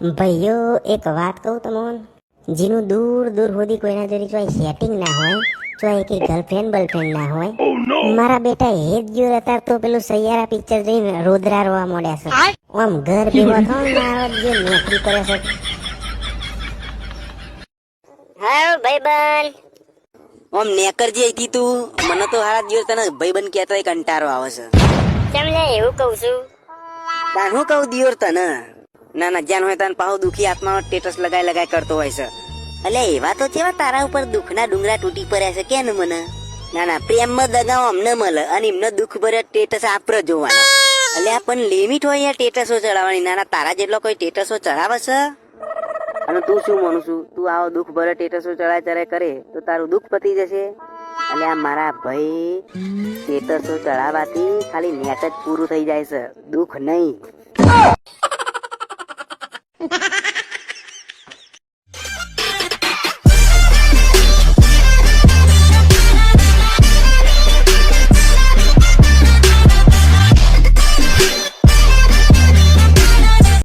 ભાઈઓ એક વાત કહું તમને. જેનું દૂર દૂર સુધી કોઈના જોડે ચોય સેટિંગ ના હોય ચોય કે ગર્લફ્રેન્ડ બર્લફ્રેન્ડ ના હોય મારા બેટા એ જ ગયો હતા તો પેલું સૈયારા પિક્ચર જોઈને રોદરા રોવા મળ્યા છે. આમ ઘર ભેગો થો ને મારો જે નોકરી કરે છે. હા ભાઈબંધ. ઓમ નેકર જે હતી તું. મને તો હારા દિવસ તને ભાઈબંધ કહેતો એક કંટારો આવે છે. તમને એવું કહું છું. તાન હું કહું દિયોર તને? ના ના, જ્યાં હોય તો પાહુ દુખી આત્માનો ટેટસ લગાઈ લગાઈ કરતો હોય છે. અલે, એવા તો કેવા તારા ઉપર દુઃખના ડુંગરા તૂટી પડ્યા છે કે ને મને? ના ના, પ્રેમમાં દગાઓ અમને મળે અને એમને દુઃખ ભરે ટેટસ આપરો જોવાનો. એટલે પણ લિમિટ હોય યાર ટેટસો ચડાવવાની. ના ના, તારા જેટલો કોઈ ટેટસો ચડાવે છે? અને તું શું માનું છું? તું આવો દુઃખ ભરે ટેટસો ચડાય ચડાય કરે, તો તારું દુઃખ પતી જશે. અને આ મારા ભાઈ ટેટસો ચડાવવાથી ખાલી નેટ જ પૂરું થઈ જાય છે. દુઃખ નહીં.